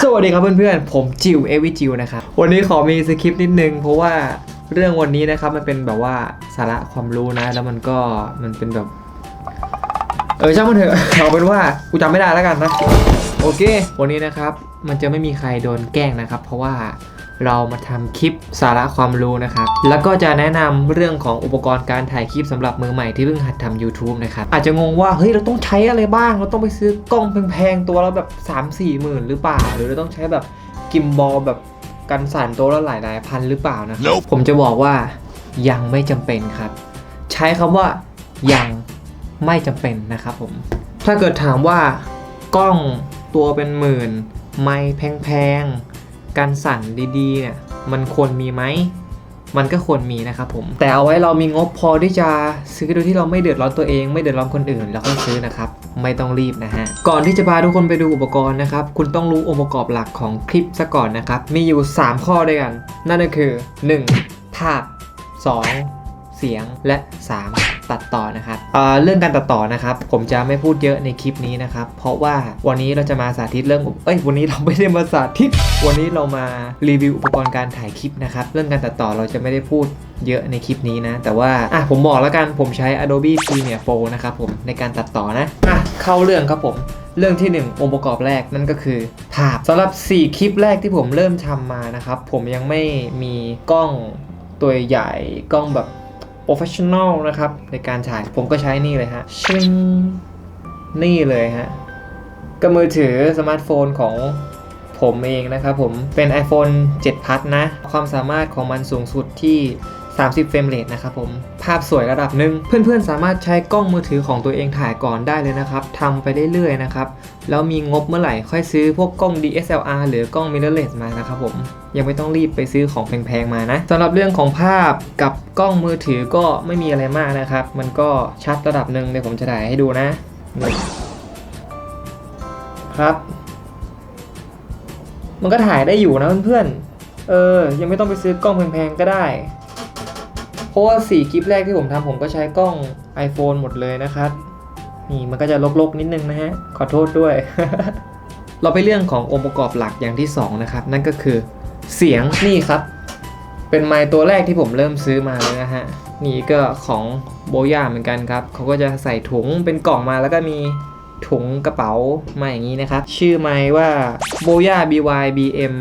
สวัสดีครับเพื่อนๆ ผมจิวเอวิจิวนะครับ วันนี้ขอมีสคริปต์นิดนึง เพราะว่าเรื่องวันนี้นะครับมันเป็นแบบว่าสาระความรู้นะ แล้วมันก็มันเป็นแบบ เออช่างมันเถอะเอาเป็นว่ากูจำไม่ได้แล้วกันนะ โอเค วันนี้นะครับมันจะไม่มีใครโดนแกล้งนะครับ เพราะว่า เรามาทำคลิปสาระความรู้นะครับ แล้วก็จะแนะนำเรื่องของอุปกรณ์การถ่ายคลิปสำหรับมือใหม่ที่เพิ่งหัดทำ YouTube นะครับ อาจจะงงว่าเฮ้ยเราต้องใช้อะไรบ้าง เราต้องไปซื้อกล้องแพงๆตัวละแบบ 3 4หมื่นหรือเปล่า หรือเราต้องใช้แบบกิมบอลแบบกันสั่นตัวละหลายหลายๆพันหรือเปล่านะครับ Nope ผมจะบอกว่ายังไม่จำเป็นครับ ใช้คำว่ายังไม่จำเป็นนะครับผม ถ้าเกิดถามว่ากล้องตัวเป็นหมื่น ไม่แพงๆ การสั่นดีๆเนี่ยมันควรมีไหมมันก็ควรมีนะครับผม แต่เอาไว้เรามีงบพอที่จะซื้อโดยที่เราไม่เดือดร้อนตัวเอง ไม่เดือดร้อนคนอื่นแล้วก็ซื้อนะครับ ไม่ต้องรีบนะฮะ ก่อนที่จะพาทุกคนไปดูอุปกรณ์นะครับ คุณต้องรู้องค์ประกอบหลักของคลิปซะก่อนนะครับ มีอยู่ 3 ข้อด้วยกัน นั่นก็คือ 1. ภาพ 2. เสียงและ 3. ตัดต่อนะครับเเรื่องการตัดต่อนะครับ ผมจะไม่พูดเยอะในคลิปนี้นะครับ เพราะว่าวันนี้เราจะมาสาธิตเรื่องเอ้ยวันนี้เราไม่ได้มาสาธิต วันนี้เรามารีวิวอุปกรณ์การถ่ายคลิปนะครับ เรื่องการตัดต่อเราจะไม่ได้พูดเยอะในคลิปนี้นะ แต่ว่าอะผมบอกแล้วกันผมใช้ Adobe Premiere Pro นะครับผมในการตัดต่อนะอะเข้าเรื่องครับผมเรื่องที่ 1 องค์ประกอบแรกนั่นก็คือ ภาพสำหรับ 4 คลิปแรกที่ผมเริ่มทำมานะครับ ผมยังไม่มีกล้องตัวใหญ่กล้องแบบ โปรเฟชชั่นอลนะครับในการถ่ายผมก็ใช้นี่เลยฮะชิงนี่เลยฮะก็มือถือสมาร์ทโฟนของผมเองนะครับผมเป็น iPhone 7 Plus นะ ความสามารถของมันสูงสุดที่ 30 เฟรมเรทนะครับผม ภาพสวยระดับหนึ่ง เพื่อนๆ สามารถใช้กล้องมือถือของตัวเองถ่ายก่อนได้เลยนะครับทำไปเรื่อยๆนะครับ แล้วมีงบเมื่อไหร่ค่อยซื้อพวกกล้อง DSLR หรือกล้อง mirrorless มานะครับผม ยังไม่ต้องรีบไปซื้อของแพงๆ มานะสำหรับเรื่องของภาพกับกล้องมือถือก็ไม่มีอะไรมากนะครับ มันก็ชัดระดับหนึ่งเดี๋ยวผมจะถ่ายให้ดูนะ ครับ มันก็ถ่ายได้อยู่นะเพื่อนๆ เออ ยังไม่ต้องไปซื้อกล้องแพงๆ ก็ได้ เพราะว่า 4 คลิปแรกที่ผมทำผมก็ใช้กล้อง iPhone หมดเลยนะครับ นี่มันก็จะลกๆนิดนึงนะฮะ ขอโทษด้วย เราไปเรื่องขององค์ประกอบหลักอย่างที่ 2 นะครับ นั่นก็คือเสียงนี่ครับ เป็นไมค์ตัวแรกที่ผมเริ่มซื้อมาเลยนะฮะ นี่ก็ของโบย่าเหมือนกันครับเขาก็จะใส่ถุงเป็นกล่องมาแล้วก็มี ถุงกระเป๋ามาอย่างนี้นะครับ ชื่อไมค์ว่า Boya BY BM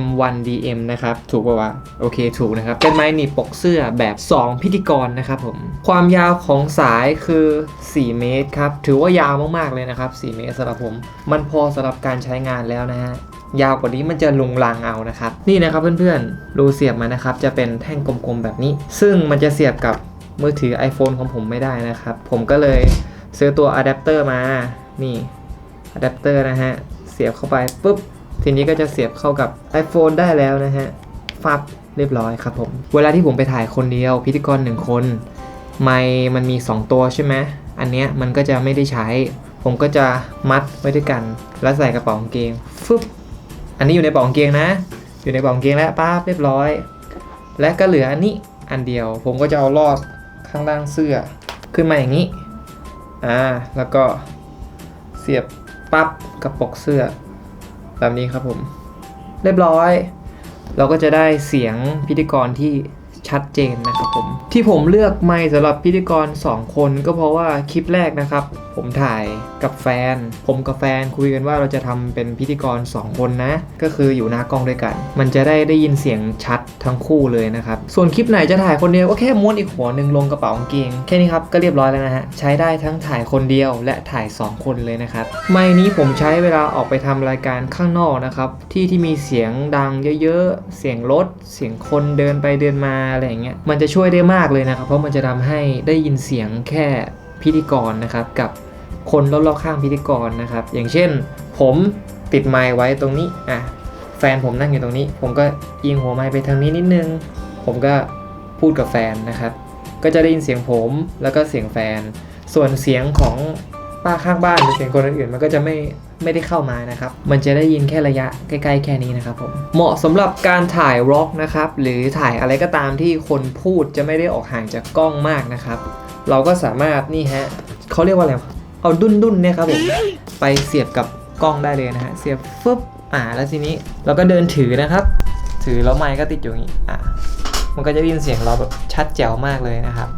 M1 DM นะครับ ถูกป่าวะโอเคถูกนะครับ เป็นไมค์หนีบปกเสื้อแบบ 2 พิธีกรนะครับผม ความยาวของสายคือ 4 เมตรครับ ถือว่ายาวมากๆเลยนะครับ 4 เมตรสำหรับผม มันพอสำหรับการใช้งานแล้วนะฮะยาวกว่านี้มันจะลุงลังเอานะครับ นี่นะครับเพื่อนๆรูเสียบมันนะครับ จะเป็นแท่งกลมๆแบบนี้ ซึ่งมันจะเสียบกับมือถือ iPhone ของผมไม่ได้นะครับ ผมก็เลย ซื้อตัวอะแดปเตอร์มา นี่อะแดปเตอร์นะฮะ เสียบเข้าไปปุ๊บ ทีนี้ก็จะเสียบเข้ากับ iPhone ได้แล้วนะฮะ ฟับเรียบร้อยครับผม เวลาที่ผมไปถ่ายคนเดียว พิธีกรหนึ่งคน ไมมันมี 2 ตัวใช่ไหม อันเนี้ยมันก็จะไม่ได้ใช้ ผมก็จะมัดไว้ด้วยกัน แล้วใส่กระเป๋ากางเกง ฟึบ อันนี้อยู่ในกระเป๋ากางเกงนะ อยู่ในกระเป๋ากางเกงแล้วป้าบเรียบร้อย และก็เหลืออันนี้อันเดียว ผมก็จะเอาลอดข้างล่างเสื้อ ขึ้นมาอย่างนี้ อ่าแล้วก็เสียบปั๊บกับปกเสื้อ แบบนี้ครับผม เรียบร้อย เราก็จะได้เสียงพิธีกรที่ ชัดเจนนะครับผม ที่ผมเลือกไมค์สำหรับพิธีกร 2 คนก็เพราะว่าคลิปแรกนะครับ ผมถ่ายกับแฟน ผมกับแฟนคุยกันว่าเราจะทำเป็นพิธีกร 2 คนนะ ก็คืออยู่หน้ากล้องด้วยกัน มันจะได้ได้ยินเสียงชัดทั้งคู่เลยนะครับ ส่วนคลิปไหนจะถ่ายคนเดียวก็แค่ม้วนอีกหัวหนึ่งลงกระเป๋ากางเกงแค่นี้ครับก็เรียบร้อยแล้วนะฮะใช้ได้ทั้งถ่ายคนเดียวและถ่าย 2 คนเลยนะครับไมค์นี้ผมใช้เวลาออกไปทำรายการข้างนอกนะครับที่ที่มีเสียงดังเยอะๆเสียงรถเสียงคนเดินไปเดินมาอะไรอย่างเงี้ยมันจะช่วยได้มากเลยนะครับ เพราะมันจะทำให้ได้ยินเสียงแค่พิธีกรนะครับ กับคนรอบๆข้างพิธีกรนะครับ อย่างเช่น ผมติดไมค์ไว้ตรงนี้อะแฟนผมนั่งอยู่ตรงนี้ ผมก็เอียงหัวไมค์ไปทางนี้นิดนึง ผมก็พูดกับแฟนนะครับ ก็จะได้ยินเสียงผมแล้วก็เสียงแฟน ส่วนเสียงของป้าข้างบ้านหรือเสียงคนอื่นๆมันก็จะไม่ ไม่ได้เข้ามานะครับ มันจะได้ยินแค่ระยะใกล้ๆแค่นี้นะครับผม เหมาะสำหรับการถ่ายร็อกนะครับ หรือถ่ายอะไรก็ตามที่คนพูดจะไม่ได้ออกห่างจากกล้องมากนะครับ เราก็สามารถนี่ฮะเขาเรียกว่าอะไร เอาดุนดุนๆเนี่ยครับผม ไปเสียบกับกล้องได้เลยนะฮะ เสียบฟึบอ่า แล้วทีนี้เราก็เดินถือนะครับ ถือแล้วไมค์ก็ติดอยู่อย่างนี้ อ่ามันก็จะได้ยินเสียงเราแบบชัดแจ๋วมากเลยนะครับ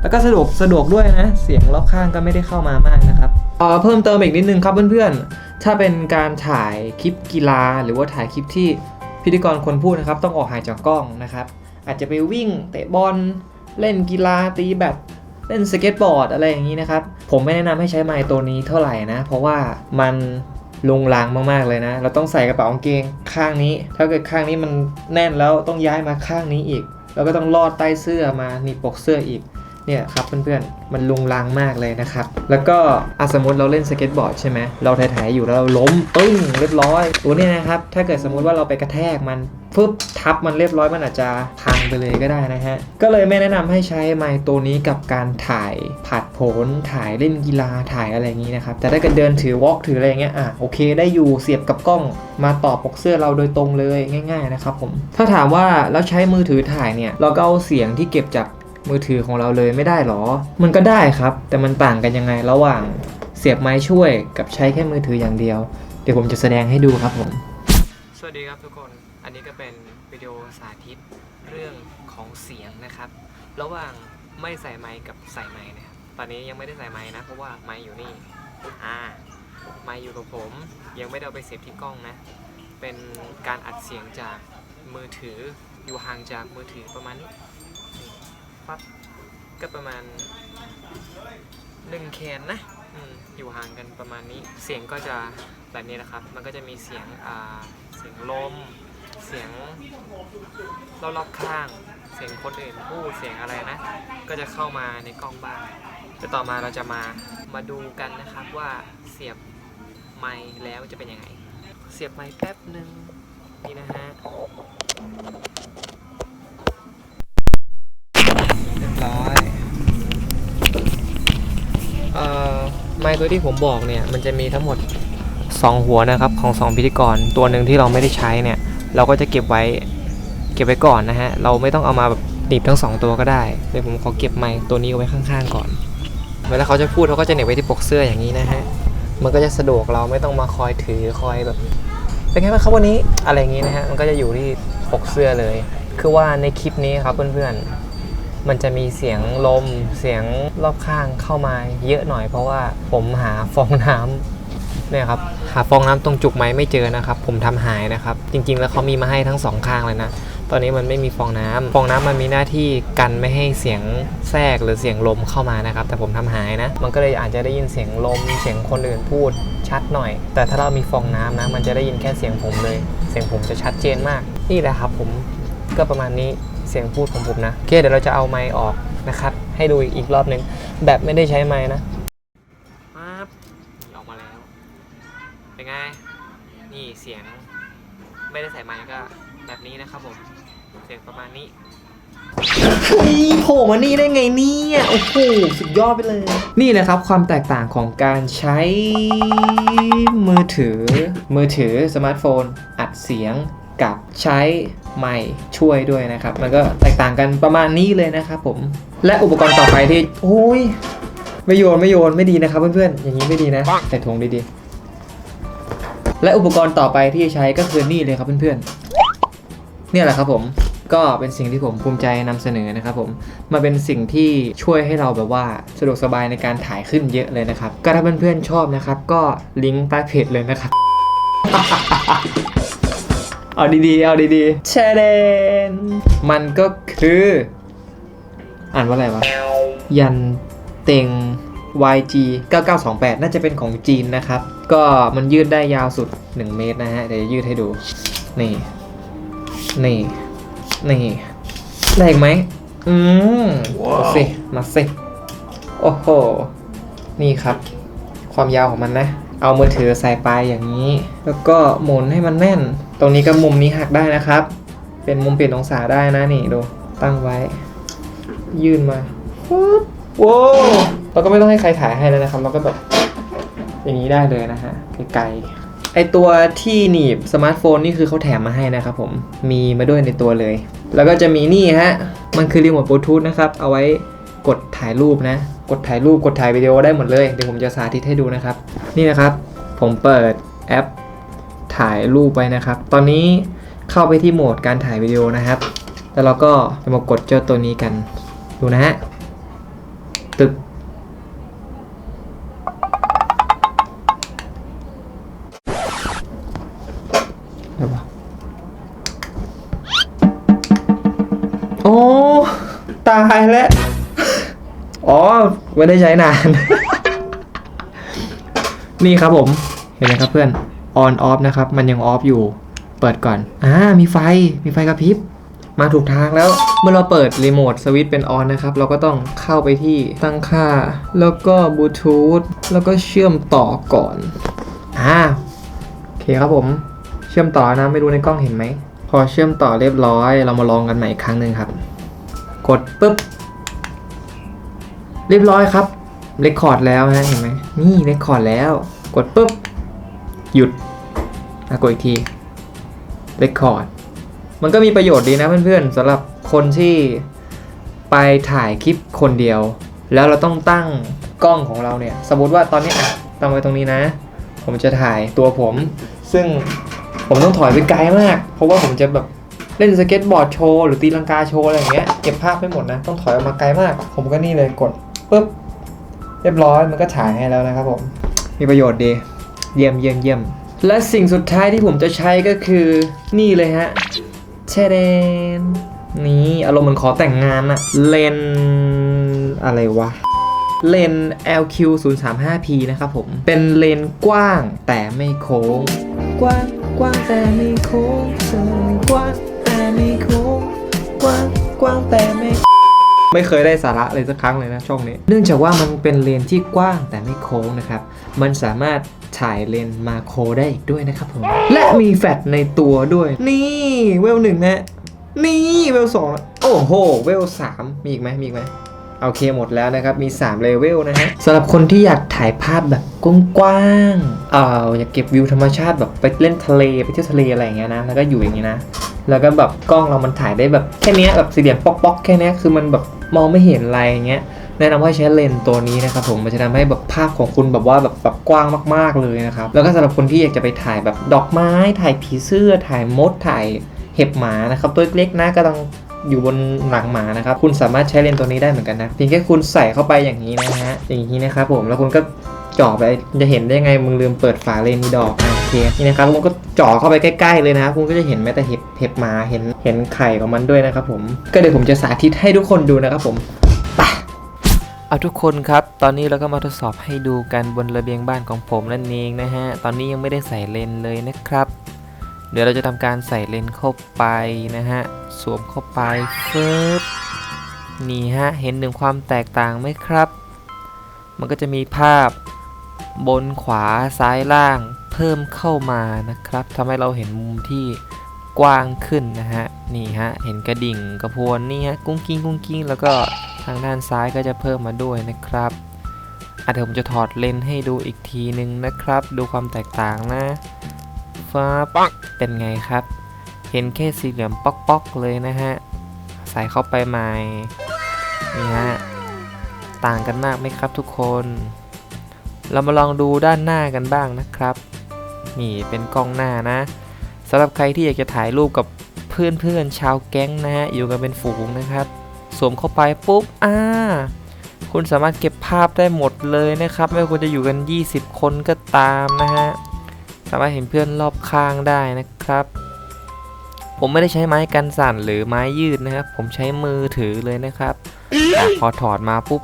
แล้วก็สะดวกสะดวกด้วยนะ เสียงรอบข้างก็ไม่ได้เข้ามามากนะครับเอ่อเพิ่มเติมอีกนิดนึงครับเพื่อนๆ ถ้าเป็นการถ่ายคลิปกีฬา หรือว่าถ่ายคลิปที่พิธีกรคนพูดนะครับ ต้องออกห่างจากกล้องนะครับ อาจจะไปวิ่งเตะบอลเล่นกีฬาตีแบดเล่นสเก็ตบอร์ดอะไรอย่างนี้นะครับ ผมไม่แนะนำให้ใช้ไมค์ตัวนี้เท่าไหร่นะ เพราะว่ามันลุงลังมากๆเลยนะ เราต้องใส่กระเป๋ากางเกงข้างนี้ ถ้าเกิดข้างนี้มันแน่นแล้วต้องย้ายมาข้างนี้อีก แล้วก็ต้องลอดใต้เสื้อมาหนีบปกเสื้ออีก เนี่ยครับเพื่อนๆ มันลุงลังมากเลยนะครับ แล้วก็อสมมติเราเล่นสเก็ตบอร์ดใช่ไหม เราถ่ายๆอยู่แล้วเราล้มปึ้งเรียบร้อยตัวเนี้นะครับ ถ้าเกิดสมมุติว่าเราไปกระแทกมันฟึบทับมันเรียบร้อยมันอาจจะพังไปเลยก็ได้นะฮะ ก็เลยไม่แนะนำให้ใช้ไมค์ตัวนี้กับการถ่ายผัดผนถ่ายเล่นกีฬาถ่ายอะไรอย่างนี้นะครับ แต่ถ้าเกิดเดินถือวอล์กถืออะไรอย่างเงี้ยอะโอเค ได้อยู่เสียบกับกล้องมาต่อปกเสื้อเราโดยตรงเลยง่าย ๆนะครับผมถ้าถามว่าแล้วใช้มือถือถ่ายเนี่ยเราก็เอาเสียงที่เก็บจาก มือถือของเราเลยไม่ได้หรอ มันก็ได้ครับ แต่มันต่างกันยังไงระหว่างเสียบไม้ช่วยกับใช้แค่มือถืออย่างเดียว เดี๋ยวผมจะแสดงให้ดูครับผม สวัสดีครับทุกคน อันนี้ก็เป็นวิดีโอสาธิตเรื่องของเสียงนะครับ ระหว่างไม่ใส่ไม้กับใส่ไม้นะครับ ตอนนี้ยังไม่ได้ใส่ไม้นะ เพราะว่าไม้อยู่นี่ อ่า ไม้อยู่กับผม ยังไม่ได้เอาไปเสียบที่กล้องนะ เป็นการอัดเสียงจากมือถืออยู่ห่างจากมือถือประมาณนี้ั๊บก็ประมาณหนึ่งแคนนะออยู่ห่างกันประมาณนี้ เสียงก็จะแบบนี้นะครับ มันก็จะมีเสียงเสียงลม เสียงรอบๆข้าง เสียงคนอื่นพูดเสียงอะไรนะ ก็จะเข้ามาในกล้องบ้างแต่ต่อมาเราจะมามาดูกันนะครับว่าเสียบไมค์แล้วจะเป็นยังไง เสียบไมค์แป๊บหนึ่งนี่นะฮะ ไมค์ตัวที่ผมบอกเนี่ยมันจะมีทั้งหมด 2 หัวนะครับของ 2 พิธีกร ตัวหนึ่งที่เราไม่ได้ใช้เนี่ย เราก็จะเก็บไว้เก็บไว้ก่อนนะฮะ เราไม่ต้องเอามาแบบหนีบทั้ง 2 ตัวก็ได้เดี๋ยวผมขอเก็บไมค์ตัวนี้ไว้ข้างๆก่อน เวลาเขาจะพูดเขาก็จะเหน็บไว้ที่ปกเสื้ออย่างนี้นะฮะ มันก็จะสะดวกเราไม่ต้องมาคอยถือคอยแบบ เป็นไงบ้างครับวันนี้อะไรอย่างนี้นะฮะ มันก็จะอยู่ที่ปกเสื้อเลย คือว่าในคลิปนี้ครับเพื่อนๆ มันจะมีเสียงลมเสียงรอบข้างเข้ามาเยอะหน่อย เพราะว่าผมหาฟองน้ำเนี่ยครับหาฟองน้ำตรงจุกไม้ไม่เจอนะครับ ผมทำหายนะครับ จริง ๆ แล้วเขามีมาให้ทั้งสองข้างเลยนะ ตอนนี้มันไม่มีฟองน้ำฟองน้ำมันมีหน้าที่กันไม่ให้เสียงแทรกหรือเสียงลมเข้ามานะครับ แต่ผมทำหายนะ มันก็เลยอาจจะได้ยินเสียงลม เสียงคนอื่นพูดชัดหน่อย แต่ถ้าเรามีฟองน้ำนะ มันจะได้ยินแค่เสียงผมเลย เสียงผมจะชัดเจนมาก นี่แหละครับผม ก็ประมาณนี้เสียงพูดของผมนะโอเคเดี๋ยวเราจะเอาไมค์ออกนะครับ ให้ดูอีกรอบหนึ่งแบบไม่ได้ใช้ไมค์นะปั๊บออกมาแล้ว เป็นไง นี่เสียงไม่ได้ใส่ไมค์ก็แบบนี้นะครับผม เสียงประมาณนี้นี่โผล่มานี่ได้ไงเนี่ยโอ้โหสุดยอดไปเลย นี่แหละครับความแตกต่างของการใช้มือถือ มือถือสมาร์ทโฟน อัดเสียง กับใช้ไมค์ช่วยด้วยนะครับ มันก็แตกต่างกันประมาณนี้เลยนะครับผม และอุปกรณ์ต่อไปที่โอ้ยไม่โยนไม่โยนไม่ดีนะครับเพื่อนๆ อย่างนี้ไม่ดีนะ ใส่ถุงดีๆ และอุปกรณ์ต่อไปที่จะใช้ก็คือนี่เลยครับเพื่อนๆ เนี่ยแหละครับผมก็เป็นสิ่งที่ผมภูมิใจนำเสนอนะครับผมมาเป็นสิ่งที่ช่วยให้เราแบบว่าสะดวกสบายในการถ่ายขึ้นเยอะเลยนะครับ ก็ถ้าเพื่อนๆชอบนะครับ ก็ลิงก์ใต้เพจเลยนะครับ เอาดีๆ เอาดีๆแชร์เดนมันก็คือ อ่านว่าอะไรวะ ยันเต็ง YG 9928 น่าจะเป็นของจีนนะครับ ก็มันยืดได้ยาวสุด 1 เมตรนะฮะ เดี๋ยวยืดให้ดู นี่ นี่ นี่ ได้อีกไหม อืมเอาสิ มาสิ โอ้โห นี่ครับ ความยาวของมันนะ เอามือถือใส่ไปอย่างนี้ แล้วก็หมุนให้มันแน่น ตรงนี้กับมุมนี้หักได้นะครับ เป็นมุมเปลี่ยนองศาได้นะนี่ดู ตั้งไว้ ยื่นมาปุ๊บโว้วเราก็ไม่ต้องให้ใครถ่ายให้แล้วนะครับ เราก็แบบอย่างนี้ได้เลยนะฮะไกลๆไอตัวที่หนีบสมาร์ทโฟนนี่คือเขาแถมมาให้นะครับผม มีมาด้วยในตัวเลย แล้วก็จะมีนี่ฮะ มันคือรีโมทบลูทูธนะครับ เอาไว้กดถ่ายรูปนะ กดถ่ายรูปกดถ่ายวิดีโอได้หมดเลยเดี๋ยวผมจะสาธิตให้ดูนะครับ นี่นะครับผมเปิดแอปถ่ายรูปไว้นะครับ ตอนนี้เข้าไปที่โหมดการถ่ายวิดีโอนะครับ แล้วเราก็จะมากดเจ้าตัวนี้กันดูนะฮะตึกเดี๋ยวปะโอ้ตายแล้ว อ๋อ ไม่ได้ใช้นาน นี่ครับผม เห็นไหมครับเพื่อน on off นะครับ มันยัง off อยู่ เปิดก่อน อ่า มีไฟ มีไฟกระพริบ มาถูกทางแล้ว เมื่อเราเปิดรีโมทสวิตช์เป็น on นะครับ เราก็ต้องเข้าไปที่ตั้งค่า แล้วก็บลูทูธ แล้วก็เชื่อมต่อก่อน อ่า โอเคครับผม เชื่อมต่อนะ ไม่รู้ในกล้องเห็นไหม พอเชื่อมต่อเรียบร้อย เรามาลองกันใหม่อีกครั้งหนึ่งครับ กดปุ๊บ เรียบร้อยครับเรคคอร์ดแล้วนะเห็นไหมนี่เรคคอร์ดแล้ว กดปุ๊บ หยุดอะกดอีกทีเรคคอร์ดมันก็มีประโยชน์ดีนะเพื่อนๆสำหรับคนที่ไปถ่ายคลิปคนเดียว แล้วเราต้องตั้งกล้องของเราเนี่ย สมมติว่าตอนนี้ตั้งไว้ตรงนี้นะ ผมจะถ่ายตัวผม ซึ่งผมต้องถอยไปไกลมาก เพราะว่าผมจะแบบเล่นสเก็ตบอร์ดโชว์หรือตีลังกาโชว์อะไรอย่างเงี้ยเก็บภาพไม่หมดนะ ต้องถอยออกมาไกลมาก ผมก็นี่เลยกด ปุ๊บเรียบร้อยมันก็ถ่ายให้แล้วนะครับผม มีประโยชน์ดี เยี่ยมเยี่ยมเยี่ยม และสิ่งสุดท้ายที่ผมจะใช้ก็คือนี่เลยฮะเชเดนนี่ อารมณ์เหมือนขอแต่งงานอะเลนอะไรวะ เลน LQ 0 3 5 P นะครับผม เป็นเลนกว้างแต่ไม่โค้ง กว้างกว้างแต่ไม่โค้งเส้นกว้างแต่ไม่โค้งกว้างกว้างแต่ไม่ ไม่เคยได้สาระเลยสักครั้งเลยนะช่องนี้ เนื่องจากว่ามันเป็นเลนที่กว้างแต่ไม่โค้งนะครับ มันสามารถถ่ายเลนมาโคได้อีกด้วยนะครับผม และมีแฟลชในตัวด้วย นี่เวลหนึ่งนะนี่เวลสองโอ้โห เวลสามมีอีกไหมมีอีกไหมโอเคหมดแล้วนะครับ มี 3 เลเวลนะฮะสำหรับคนที่อยากถ่ายภาพแบบกว้างๆเอออยากเก็บวิวธรรมชาติแบบไปเล่นทะเลไปเที่ยวทะเลอะไรอย่างเงี้ยนะ แล้วก็อยู่อย่างงี้นะ แล้วก็แบบกล้องเรามันถ่ายได้แบบแค่นี้แบบสี่เหลี่ยมป๊อกๆแค่นี้คือมันแบบ มองไม่เห็นอะไรอย่างเงี้ยแนะนำว่าใช้เลนส์ตัวนี้นะครับผมมันจะทำให้แบบภาพของคุณแบบว่าแบบแบบกว้างมาก ๆเลยนะครับแล้วก็สำหรับคนที่อยากจะไปถ่ายแบบดอกไม้ ถ่ายผีเสื้อ ถ่ายมดถ่ายเห็บหมานะครับตัวเล็กๆนะก็ต้องอยู่บนหลังหมานะครับ คุณสามารถใช้เลนส์ตัวนี้ได้เหมือนกันนะ เพียงแค่คุณใส่เข้าไปอย่างนี้นะฮะ อย่างนี้นะครับผม แล้วคุณก็ จ่อไปจะเห็นได้ไงมึงลืมเปิดฝาเลนมีดอกโอเคนี่นะครับคุณก็จ่อเข้าไปใกล้ๆเลยนะครับคุณก็จะเห็นแม้แต่เห็บเห็บหมาเห็นเห็นไข่ของมันด้วยนะครับผมก็เดี๋ยวผมจะสาธิตให้ทุกคนดูนะครับผมเอาทุกคนครับ ตอนนี้เราก็มาทดสอบให้ดูกันบนระเบียงบ้านของผมนั่นเองนะฮะ ตอนนี้ยังไม่ได้ใส่เลนเลยนะครับ เดี๋ยวเราจะทำการใส่เลนเข้าไปนะฮะ สวมเข้าไปเฟึบนี่ฮะ เห็นถึงความแตกต่างไหมครับ มันก็จะมีภาพ บนขวาซ้ายล่างเพิ่มเข้ามานะครับทำให้เราเห็นมุมที่กว้างขึ้นนะฮะนี่ฮะเห็นกระดิ่งกระพวนนี่ฮะกุ้งกิ้งกุ้งกิ้งแล้วก็ทางด้านซ้ายก็จะเพิ่มมาด้วยนะครับอะเดี๋ยวผมจะถอดเลนส์ให้ดูอีกทีนึงนะครับ ดูความแตกต่างนะฟ้าปักเป็นไงครับ เห็นแค่สีเหลี่ยมป๊อกๆเลยนะฮะใส่เข้าไปใหม่นี่ฮะต่างกันมากไหมครับทุกคน เรามาลองดูด้านหน้ากันบ้างนะครับ นี่เป็นกล้องหน้านะสำหรับใครที่อยากจะถ่ายรูปกับเพื่อนๆชาวแก๊งนะฮะอยู่กันเป็นฝูงนะครับ สวมเข้าไปปุ๊บอ่าคุณสามารถเก็บภาพได้หมดเลยนะครับ ไม่ว่าจะอยู่กัน 20 คนก็ตามนะฮะสามารถเห็นเพื่อนรอบข้างได้นะครับ ผมไม่ได้ใช้ไม้กันสั่นหรือไม้ยืดนะครับ ผมใช้มือถือเลยนะครับอพอถอดมาปุ๊บ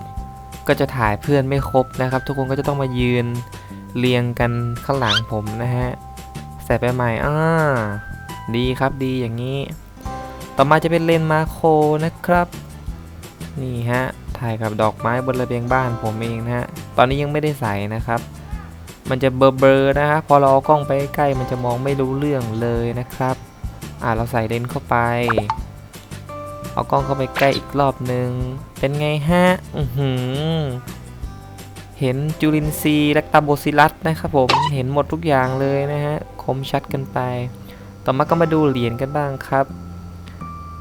ก็จะถ่ายเพื่อนไม่ครบนะครับ ทุกคนก็จะต้องมายืนเรียงกันข้างหลังผมนะฮะใส่ไปใหม่อ่าดีครับดีอย่างนี้ ต่อมาจะเป็นเลนมาโคนะครับ นี่ฮะถ่ายกับดอกไม้บนระเบียงบ้านผมเองนะฮะตอนนี้ยังไม่ได้ใส่นะครับ มันจะเบลอๆนะฮะพอเราเอากล้องไปใกล้มันจะมองไม่รู้เรื่องเลยนะครับ อ่าเราใส่เลนเข้าไป เอากล้องเข้าไปใกล้อีกรอบนึง เป็นไงฮะ อือหือ เห็นจุลินทรีย์และตาโบซิลัสนะครับผม เห็นหมดทุกอย่างเลยนะฮะ คมชัดกันไป ต่อมาก็มาดูเหรียญกันบ้างครับ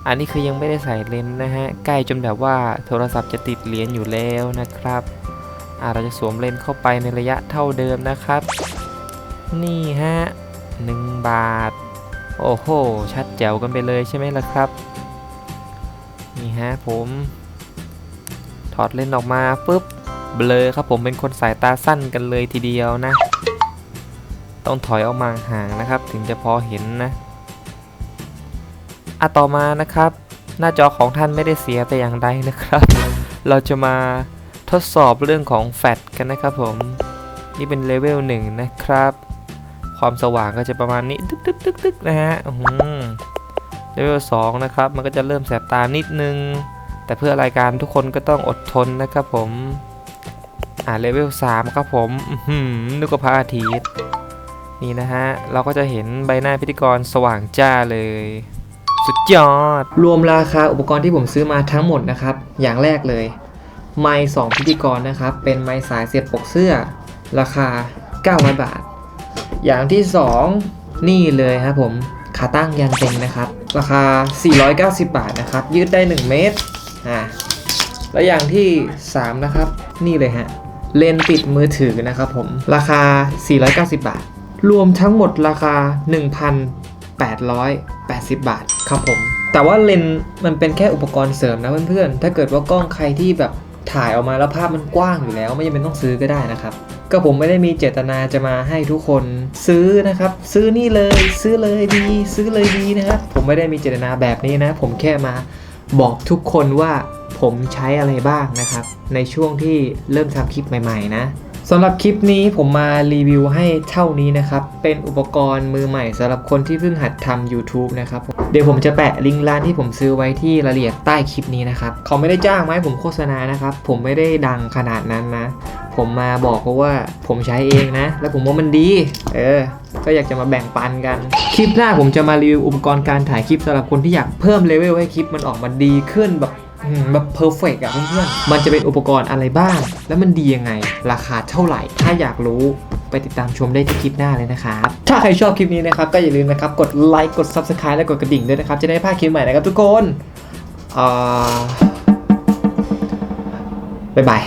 อันนี้คือยังไม่ได้ใส่เลนส์นะฮะ ใกล้จนแบบว่าโทรศัพท์จะติดเหรียญอยู่แล้วนะครับอาเราจะสวมเลนส์เข้าไปในระยะเท่าเดิมนะครับ นี่ฮะ 1 บาท โอ้โห ชัดแจ๋วกันไปเลยใช่ไหมล่ะครับ นี่ฮะผมถอดเลนออกมาปุ๊บเบลอครับผมเป็นคนสายตาสั้นกันเลยทีเดียวนะ ต้องถอยออกมาห่างนะครับ ถึงจะพอเห็นนะอะต่อมานะครับ หน้าจอของท่านไม่ได้เสียแต่อย่างใดนะครับ เราจะมาทดสอบเรื่องของแฟลชกันนะครับผมนี่เป็นเลเวลหนึ่งนะครับ ความสว่างก็จะประมาณนี้ตึ๊กตึ๊กตึ๊กตึ๊กนะฮะอื เลเวลสองนะครับ มันก็จะเริ่มแสบตานิดนึง แต่เพื่อรายการทุกคนก็ต้องอดทนนะครับผม อ่าเลเวล3ครับผมหือนึกว่าพระอาทิตย์นี่นะฮะ เราก็จะเห็นใบหน้าพิธีกรสว่างจ้าเลย สุดยอด รวมราคาอุปกรณ์ที่ผมซื้อมาทั้งหมดนะครับ อย่างแรกเลย ไม้สองพิธีกรนะครับ เป็นไม้สายเสียบปกเสื้อ ราคา 900 บาท อย่างที่ 2 นี่เลยครับผมขาตั้งยันเต็งนะครับ ราคา 490 บาทนะครับ ยืดได้ 1 เมตรอ่าแล้วอย่างที่ 3 นะครับ นี่เลยฮะ เลนส์ติดมือถือนะครับผม ราคา 490 บาท รวมทั้งหมดราคา 1,880 บาทครับผม แต่ว่าเลนส์มันเป็นแค่อุปกรณ์เสริมนะเพื่อนๆ ถ้าเกิดว่ากล้องใครที่แบบถ่ายออกมาแล้วภาพมันกว้างอยู่แล้ว ไม่จำเป็นต้องซื้อก็ได้นะครับ ก็ผมไม่ได้มีเจตนาจะมาให้ทุกคนซื้อนะครับ ซื้อนี่เลยซื้อเลยดี ซื้อเลยดีนะครับ ผมไม่ได้มีเจตนาแบบนี้นะ ผมแค่มาบอกทุกคนว่าผมใช้อะไรบ้างนะครับ ในช่วงที่เริ่มทำคลิปใหม่ ๆ นะ สำหรับคลิปนี้ผมมารีวิวให้เท่านี้นะครับ เป็นอุปกรณ์มือใหม่สำหรับคนที่เพิ่งหัดทำ YouTube นะครับ เดี๋ยวผมจะแปะลิงก์ร้านที่ผมซื้อไว้ที่รายละเอียดใต้คลิปนี้นะครับ เขาไม่ได้จ้างมาให้ผมโฆษณานะครับ ผมไม่ได้ดังขนาดนั้นนะ ผมมาบอกเพราะว่าผมใช้เองนะ แล้วผมว่ามันดี เออ ก็อยากจะมาแบ่งปันกัน คลิปหน้าผมจะมารีวิวอุปกรณ์การถ่ายคลิปสำหรับคนที่อยากเพิ่มเลเวลให้คลิปมันออกมาดีขึ้นแบบ แบบเพอร์เฟกอะเพื่อนๆ มันจะเป็นอุปกรณ์อะไรบ้าง แล้วมันดียังไง ราคาเท่าไหร่ ถ้าอยากรู้ไปติดตามชมได้ที่คลิปหน้าเลยนะครับ ถ้าใครชอบคลิปนี้นะครับ ก็อย่าลืมนะครับ กดไลค์ กด Subscribe และกดกระดิ่งด้วยนะครับ จะได้ไม่พลาดคลิปใหม่นะครับทุกคนอ่าบ๊ายบาย